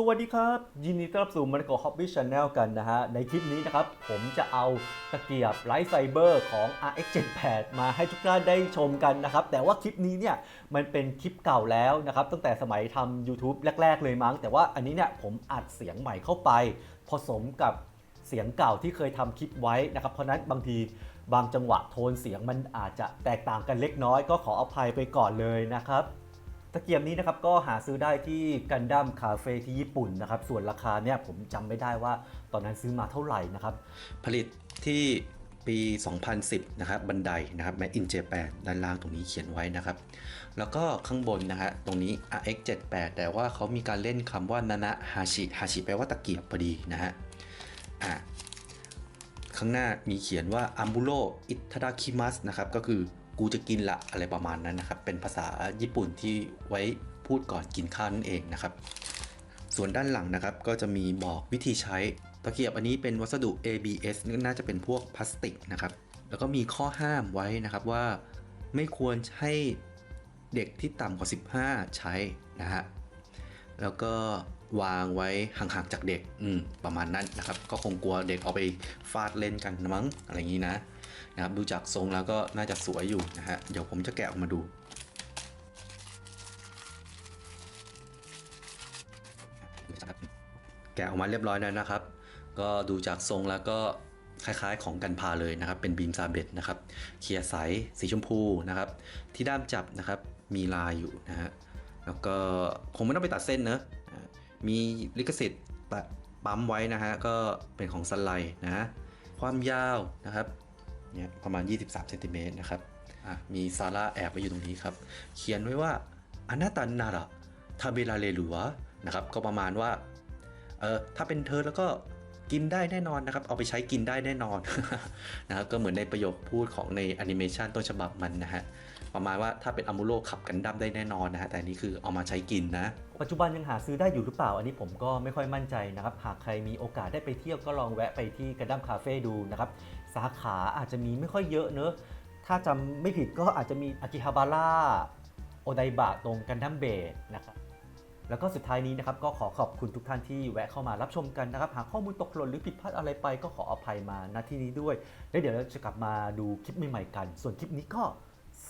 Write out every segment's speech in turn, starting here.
สวัสดีครับ ยินดีต้อนรับสู่มันโกฮอบบี้ชาแนลกันนะฮะ ในคลิปนี้นะครับ ผมจะเอาตะเกียบไลท์ไซเบอร์ของ RX78 มาให้ทุกท่านได้ชมกันนะครับ แต่ว่าคลิปนี้เนี่ย มันเป็นคลิปเก่าแล้วนะครับ ตั้งแต่สมัยทำ YouTube แรก ๆ เลยมั้ง แต่ว่าอันนี้เนี่ยผมอัดเสียงใหม่เข้าไป ผสมกับเสียงเก่าที่เคยทำคลิปไว้นะครับ เพราะนั้นบางทีบางจังหวะโทนเสียงมันอาจจะแตกต่างกันเล็กน้อย ก็ขออภัยไปก่อนเลยนะครับ ตะเกียบนี้นะครับก็หาซื้อได้ที่กันดั้มคาเฟ่ที่ญี่ปุ่นนะครับ ส่วนราคาเนี่ยผมจำไม่ได้ว่าตอนนั้นซื้อมาเท่าไหร่นะครับ ผลิตที่ปี 2010 นะครับ บันไดนะครับ Made in Japan ด้านล่างตรงนี้เขียนไว้นะครับ แล้วก็ข้างบนนะฮะตรงนี้ RX78 แต่ว่าเขามีการเล่นคำว่านานะฮาชิฮาชิแปลว่าตะเกียบพอดีนะฮะอะข้างหน้ามีเขียนว่าอัมบุโรอิทาดาคิมัสนะครับ ก็คือ กูจะกินละอะไรประมาณนั้นนะครับ เป็นภาษาญี่ปุ่นที่ไว้พูดก่อนกินข้าวนั่นเองนะครับ ส่วนด้านหลังนะครับก็จะมีบอกวิธีใช้ตะเกียบอันนี้เป็นวัสดุ ABS น่าจะเป็นพวกพลาสติกนะครับ แล้วก็มีข้อห้ามไว้นะครับว่าไม่ควรให้เด็กที่ต่ำกว่า 15 ใช้นะฮะแล้วก็ วางไว้ห่างๆจากเด็กอืมประมาณนั้นนะครับ ก็คงกลัวเด็กเอาไปฟาดเล่นกันมั้งอะไรอย่างนี้นะนะครับดูจากทรงแล้วก็น่าจะสวยอยู่นะฮะเดี๋ยวผมจะแกะออกมาดูแกะออกมาเรียบร้อยแล้วนะครับ ก็ดูจากทรงแล้วก็คล้ายๆของกันพาเลยนะครับ เป็นบีมซาเบตนะครับเคลียร์ใสสีชมพูนะครับ ที่ด้ามจับนะครับมีลายอยู่นะฮะแล้วก็คงไม่ต้องไปตัดเส้นเนอะ มีลิขสิทธิ์ปะปั๊มไว้นะฮะก็เป็นของสไลด์นะความยาวนะครับเนี่ยประมาณ 23เซนติเมตรนะครับมีซาร่าแอบไว้อยู่ตรงนี้ครับ เขียนไว้ว่าอนาตันนาระทาเบลาเลหลัวนะครับก็ประมาณว่าเออถ้าเป็นเธอแล้วก็ กินได้แน่นอนนะครับ เอาไปใช้กินได้แน่นอนนะครับก็เหมือนในประโยคพูดของในแอนิเมชันต้นฉบับมันนะฮะประมาณว่าถ้าเป็นอัมูโรขับกันดั้มได้แน่นอนนะฮะแต่นี่คือเอามาใช้กินนะ ปัจจุบันยังหาซื้อได้อยู่หรือเปล่า อันนี้ผมก็ไม่ค่อยมั่นใจนะครับ หากใครมีโอกาสได้ไปเที่ยวก็ลองแวะไปที่กันดั้มคาเฟ่ดูนะครับสาขาอาจจะมีไม่ค่อยเยอะเนอะถ้าจำไม่ผิดก็อาจจะมีอากิฮาบาร่าโอไดบะตรงกันดั้มเบสนะครับ แล้วก็สุดท้ายนี้นะครับก็ขอขอบคุณทุกท่านที่แวะเข้ามารับชมกันนะครับ หากข้อมูลตกหล่นหรือผิดพลาดอะไรไปก็ขออภัยมาณที่นี้ด้วย แล้วเดี๋ยวเราจะกลับมาดูคลิปใหม่ๆกัน ส่วนคลิปนี้ก็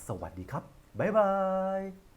สวัสดีครับบ๊ายบาย